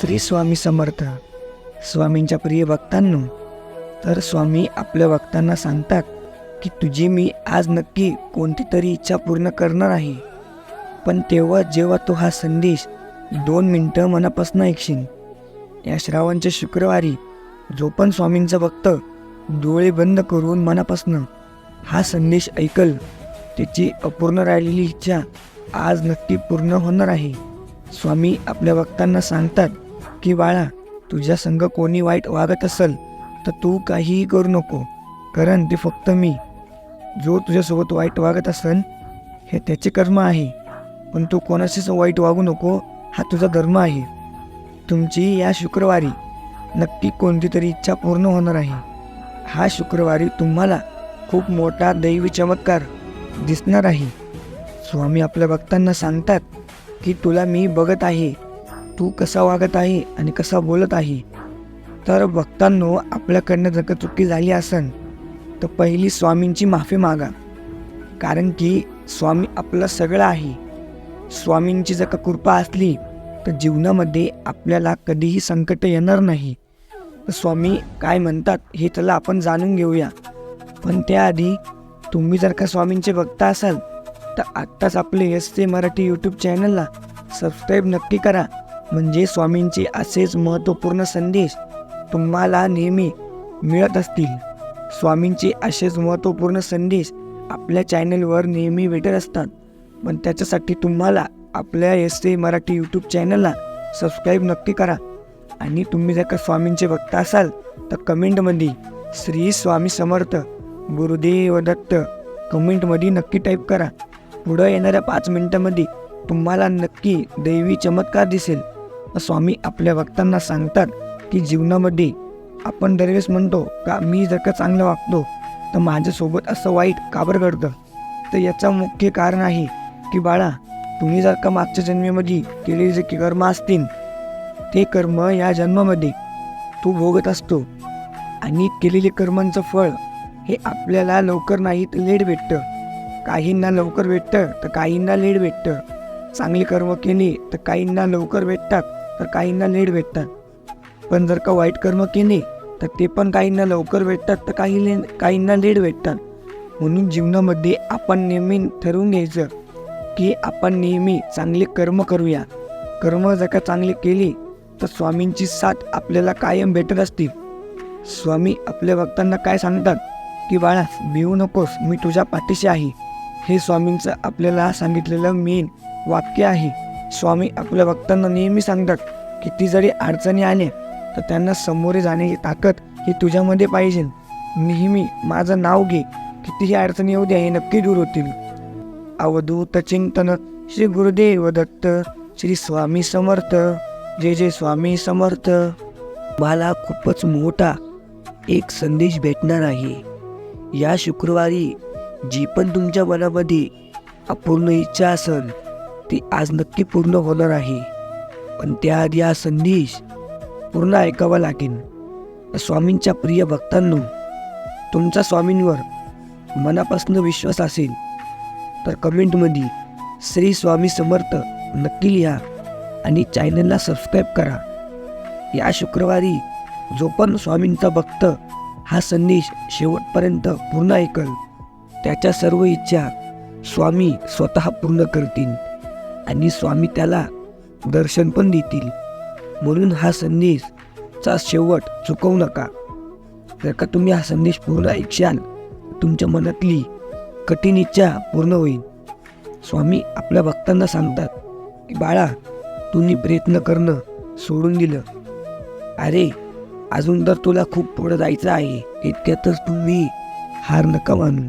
श्री स्वामी समर्थ. स्वामींच्या प्रिय भक्तांनो तर स्वामी आपल्या भक्तांना सांगतात की तुझी मी आज नक्की कोणती तरी इच्छा पूर्ण करणार आहे. पण तेव्हा जेव्हा तो हा संदेश दोन मिनटं मनापासून ऐकशील या श्रावणच्या शुक्रवारी जो पण स्वामींचा भक्त डोळे बंद करून मनापासून हा संदेश ऐकल त्याची अपूर्ण राहिलेली इच्छा आज नक्की पूर्ण होणार आहे. स्वामी आपल्या भक्तांना सांगतात की बाळा तुझ्या संग कोणी वाईट वागत असेल तर तू काहीही करू नको कारण ते फक्त मी. जो तुझ्यासोबत वाईट वागत असेल हे त्याचे कर्म आहे पण तू कोणाशीच वाईट वागू नको हा तुझा धर्म आहे. तुमची या शुक्रवारी नक्की कोणती तरी इच्छा पूर्ण होणार आहे. हा शुक्रवारी तुम्हाला खूप मोठा दैवी चमत्कार दिसणार आहे. स्वामी आपल्या भक्तांना सांगतात की तुला मी बघत आहे तू कसा वागत आहे आणि कसा बोलत आहे? तर भक्तांनो आपल्याकडनं जर का चुकी झाली असेल तर पहिली स्वामींची माफी मागा. कारण की स्वामी आपलं सगळं आहे. स्वामींची जर का कृपा असली तर जीवनामध्ये आपल्याला कधीही संकट येणार नाही. तर स्वामी काय म्हणतात हे त्याला आपण जाणून घेऊया. पण त्याआधी तुम्ही जर का स्वामींचे भक्त असाल तर आत्ताच आपले एस ते मराठी यूट्यूब चॅनलला सबस्क्राईब नक्की करा. म्हणजे स्वामींचे असेच महत्त्वपूर्ण संदेश तुम्हाला नेहमी मिळत असतील. स्वामींचे असेच महत्त्वपूर्ण संदेश आपल्या चॅनलवर नेहमी भेटत असतात. पण त्याच्यासाठी तुम्हाला आपल्या एस ए मराठी यूट्यूब चॅनलला सबस्क्राईब नक्की करा. आणि तुम्ही जर का स्वामींचे भक्त असाल तर कमेंटमध्ये श्री स्वामी समर्थ गुरुदेव दत्त कमेंटमध्ये नक्की टाईप करा. पुढं येणाऱ्या पाच मिनटामध्ये तुम्हाला नक्की दैवी चमत्कार दिसेल. स्वामी आपल्या भक्तांना सांगतात की जीवनामध्ये आपण दरवेळेस म्हणतो का मी जर का चांगलं वागतो तर माझ्यासोबत असं वाईट काबर घडतं? तर याचं मुख्य कारण आहे की बाळा तुम्ही जर का मागच्या जन्मेमध्ये केलेले जे कर्म असतील ते कर्म या जन्मामध्ये तू भोगत असतो. आणि केलेले कर्मांचं फळ हे आपल्याला लवकर नाही तर लेट भेटतं. काहींना लवकर भेटतं तर काहींना लेट भेटतं. चांगली कर्म केली तर काहींना लवकर भेटतात. तर काहींना लेट भेटतात. पण जर का वाईट कर्म केले तर ते पण काहींना लवकर भेटतात तर काही ले काहींना लेट भेटतात. म्हणून जीवनामध्ये आपण नेहमी ठरवून घ्यायचं की आपण नेहमी चांगले कर्म करूया. कर्म जर का चांगले केली तर स्वामींची साथ आपल्याला कायम भेटत असते. स्वामी आपल्या भक्तांना काय सांगतात? की बाळा भिवू नकोस मी तुझ्या पाठीशी आहे. हे स्वामींचं आपल्याला सांगितलेलं मेन वाक्य आहे. स्वामी आपल्या भक्तांना नेहमी सांगतात किती जरी अडचणी आल्या तर त्यांना समोरे जाण्याची ताकद ही तुझ्यामध्ये पाहिजे. नेहमी माझं नाव घे. कितीही अडचणी येऊ द्या हे नक्की दूर होतील. अवधूत चिंतन श्री गुरुदेव दत्त श्री स्वामी समर्थ. जे जे स्वामी समर्थ. मला खूपच मोठा एक संदेश भेटणार आहे. या शुक्रवारी जी पण तुमच्या मनामध्ये अपूर्ण इच्छा असेल ती आज नक्की पूर्ण होणार आहे. पण त्याआधी हा संदेश पूर्ण ऐकावा लागेल. स्वामींच्या प्रिय भक्तांनो तुमचा स्वामींवर मनापासून विश्वास असेल तर कमेंटमध्ये श्री स्वामी समर्थ नक्की लिहा आणि चॅनलला सबस्क्राईब करा. या शुक्रवारी जो पण स्वामींचा भक्त हा संदेश शेवटपर्यंत पूर्ण ऐकल त्याच्या सर्व इच्छा स्वामी स्वतः पूर्ण करतील. आणि स्वामी त्याला दर्शन पण देतील. म्हणून हा संदेशचा शेवट चुकवू नका. जर का तुम्ही हा संदेश पूर्ण ऐकशाल तुमच्या मनातली कठीण इच्छा पूर्ण होईल. स्वामी आपल्या भक्तांना सांगतात की बाळा तुम्ही प्रयत्न करणं सोडून दिलं. अरे अजून तर तुला खूप पुढं जायचं आहे. इतक्यातच तुम्ही हार नका मानू.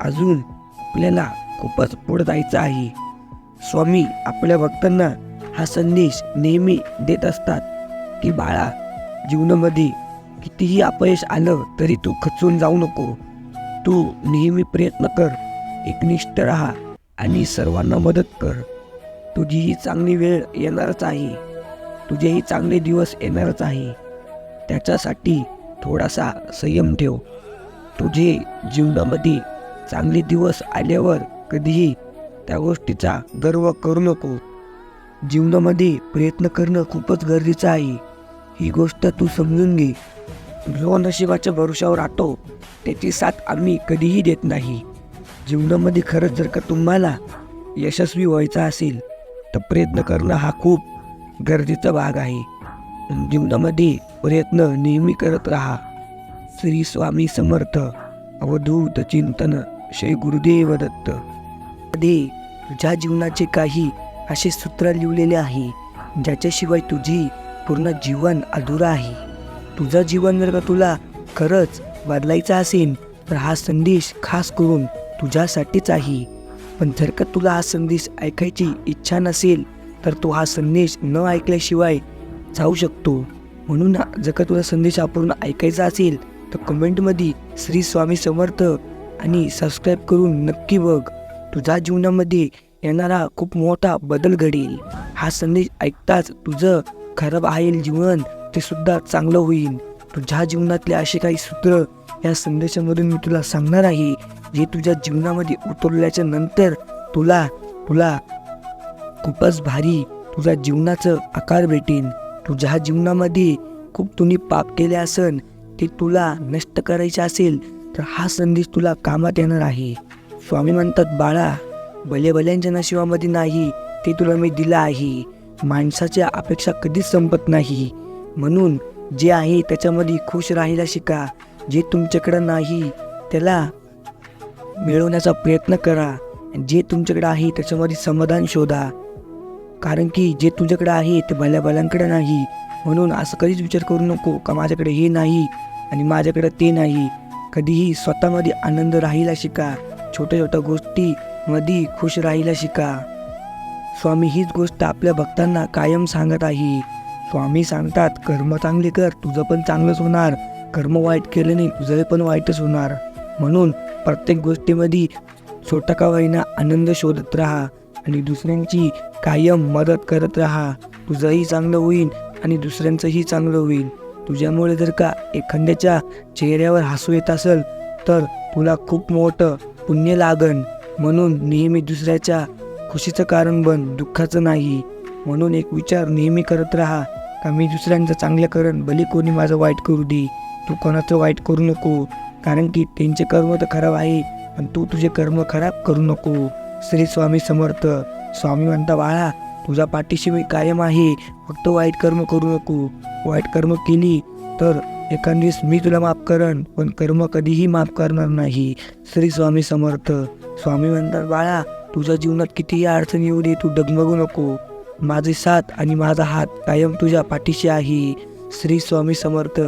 अजून आपल्याला खूपच पुढं जायचं आहे. स्वामी आपल्या भक्तांना हा संदेश नेहमी देत असतात की बाळा जीवनामध्ये कितीही अपयश आलं तरी तू खचून जाऊ नको. तू नेहमी प्रयत्न कर एकनिष्ठ राहा आणि सर्वांना मदत कर. तुझीही चांगली वेळ येणारच आहे. तुझेही चांगले दिवस येणारच आहे. त्याच्यासाठी थोडासा संयम ठेव. तुझे जीवनामध्ये चांगले दिवस आल्यावर कधीही त्या गोष्टीचा गर्व करू नको. जीवनामध्ये प्रयत्न करणं खूपच गरजेचं आहे. ही गोष्ट तू समजून घे. जो नशिबाच्या भरोशावर राहतो. त्याची साथ आम्ही कधीही देत नाही. जीवनामध्ये खरंच जर का तुम्हाला यशस्वी व्हायचं असेल तर प्रयत्न करणं हा खूप गरजेचा भाग आहे. जीवनामध्ये प्रयत्न नेहमी करत राहा. श्री स्वामी समर्थ अवधूत चिंतन श्री गुरुदेव दत्त. मध्ये तुझ्या जीवनाचे काही असे सूत्र लिहिलेले आहे ज्याच्याशिवाय तुझी पूर्ण जीवन अधुरा आहे. तुझं जीवन जर का तुला खरंच बदलायचं असेल तर हा संदेश खास करून तुझ्यासाठीच आहे. पण जर का तुला हा संदेश ऐकायची इच्छा नसेल तर तो हा संदेश न ऐकल्याशिवाय जाऊ शकतो. म्हणून जर का तुला संदेश आपण ऐकायचा असेल तर कमेंटमध्ये श्री स्वामी समर्थ आणि सबस्क्राईब करून नक्की बघ. तुझ्या जीवनामध्ये येणारा खूप मोठा बदल घडेल. हा संदेश ऐकताच तुझं खराब आहे जीवन ते सुद्धा चांगलं होईल. तुझ्या जीवनातले असे काही सूत्र या संदेशामधून मी तुला सांगणार आहे जे तुझ्या जीवनामध्ये उतरल्याच्या नंतर तुला तुला खूपच भारी तुझ्या जीवनाचं आकार भेटेल. तुझ्या जीवनामध्ये खूप तुम्ही पाप केले असन ते तुला नष्ट करायचे असेल तर हा संदेश तुला कामात येणार आहे. स्वामी म्हणतात बाळा भले भल्यांच्या नशिबामध्ये नाही ते तुला मी दिलं आहे. माणसाच्या अपेक्षा कधीच संपत नाही. म्हणून जे आहे त्याच्यामध्ये खुश राहायला शिका. जे तुमच्याकडं नाही त्याला मिळवण्याचा प्रयत्न करा. जे तुमच्याकडे आहे त्याच्यामध्ये समाधान शोधा. कारण की जे तुझ्याकडे आहे ते भल्या भल्यांकडे नाही. म्हणून असं कधीच विचार करू नको का माझ्याकडे हे नाही आणि माझ्याकडं ते नाही. कधीही स्वतःमध्ये आनंद राहायला शिका. छोट्या छोट्या गोष्टीमध्ये खुश राहायला शिका. स्वामी हीच गोष्ट आपल्या भक्तांना कायम सांगत आहे. स्वामी सांगतात कर्म चांगले कर तुझं पण चांगलंच होणार. कर्म वाईट केलं नाही तुझं पण वाईटच होणार. म्हणून प्रत्येक गोष्टीमध्ये छोटा का होईना आनंद शोधत राहा आणि दुसऱ्यांची कायम मदत करत राहा. तुझंही चांगलं होईल आणि दुसऱ्यांचंही चांगलं होईल. तुझ्यामुळे जर का एखाद्याच्या चेहऱ्यावर हसू येत असेल तर तुला खूप मोठं पुण्य लागन. म्हणून नेहमी दुसऱ्याच्या खुशीचं कारण बन दुःखाचं नाही. म्हणून एक विचार नेहमी करत राहा का मी दुसऱ्यांचं चांगलं करण भले कोणी माझं वाईट करू दे. तू कोणाचं वाईट करू नको कारण की त्यांचे कर्म तर खराब आहे पण तू तुझे कर्म खराब करू नको. श्री स्वामी समर्थ स्वामी म्हणता बाळा तुझा पाठीशी मी कायम आहे फक्त वाईट कर्म करू नको. वाईट कर्म केली तर एखाद मी तुला माफ करण पण कर्म कधीही माफ करणार नाही. श्री स्वामी समर्थ. स्वामी म्हणतात बाळा तुझ्या जीवनात कितीही अडचण येऊ दे तू डगमगू नको. माझे साथ आणि माझा हात कायम तुझ्या पाठीशी आहे. श्री स्वामी समर्थ.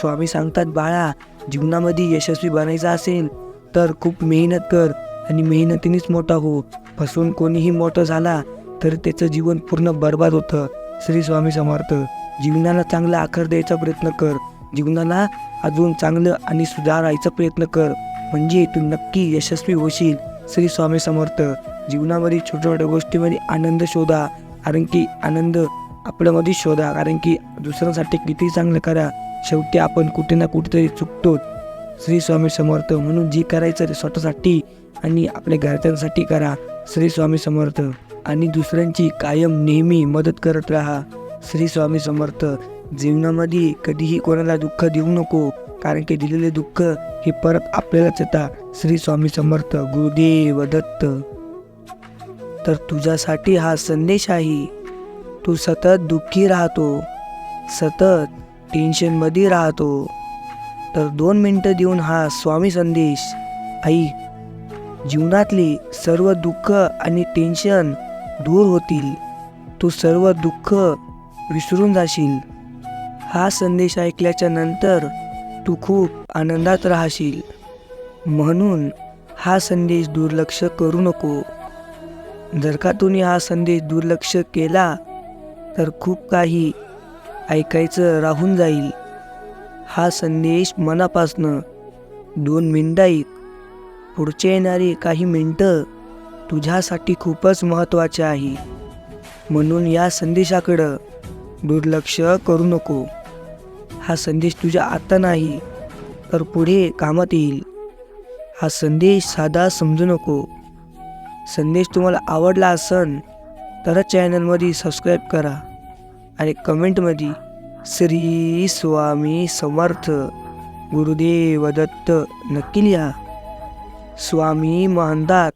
स्वामी सांगतात बाळा जीवनामध्ये यशस्वी बनायचं असेल तर खूप मेहनत कर आणि मेहनतीनेच मोठा हो. फसून कोणीही मोठं झाला तर त्याचं जीवन पूर्ण बर्बाद होतं. श्री स्वामी समर्थ. जीवनाला चांगला आकार द्यायचा प्रयत्न कर. जीवनाला अजून चांगलं आणि सुधारायचा प्रयत्न कर. म्हणजे तू नक्की यशस्वी होशील. श्री स्वामी समर्थ. जीवनामध्ये छोट्या छोट्या गोष्टीमध्ये आनंद शोधा. कारण की आनंद आपल्यामध्ये शोधा. कारण की दुसऱ्यांसाठी किती चांगलं करा. शेवटी आपण कुठे ना कुठेतरी चुकतो. श्री स्वामी समर्थ. म्हणून जे करायचं ते स्वतःसाठी आणि आपल्या घरच्यांसाठी करा. श्री स्वामी समर्थ. आणि दुसऱ्यांची कायम नेहमी मदत करत राहा. श्री स्वामी समर्थ. जीवनामध्ये कधीही कोणाला दुःख देऊ नको कारण की दिलेले दुःख हे परत आपल्यालाच येतात. श्री स्वामी समर्थ गुरुदेव दत्त. तर तुझ्यासाठी हा संदेश आहे तू सतत दुःखी राहतो सतत टेन्शनमध्ये राहतो. तर दोन मिनटं देऊन हा स्वामी संदेश आई जीवनातले सर्व दुःख आणि टेन्शन दूर होतील. तू सर्व दुःख विसरून जाशील. हा संदेश ऐकल्याच्या नंतर तू खूप आनंदात राहशील. म्हणून हा संदेश दुर्लक्ष करू नको. जर का तुम्ही हा संदेश दुर्लक्ष केला तर खूप काही ऐकायचं राहून जाईल. हा संदेश मनापासनं दोन मिनटं ऐक पुढचे येणारे काही मिनटं तुझ्यासाठी खूपच महत्त्वाचे आहे. म्हणून या संदेशाकडं दुर्लक्ष करू नको. हा संदेश तुझ्या आता नाही तर पुढे कामात येईल. हा संदेश साधा समजू नको. संदेश तुम्हाला आवडला असन तरच चॅनलमध्ये सबस्क्राईब करा आणि कमेंटमध्ये श्री स्वामी समर्थ गुरुदेव दत्त नक्की लिहा. स्वामी महानदात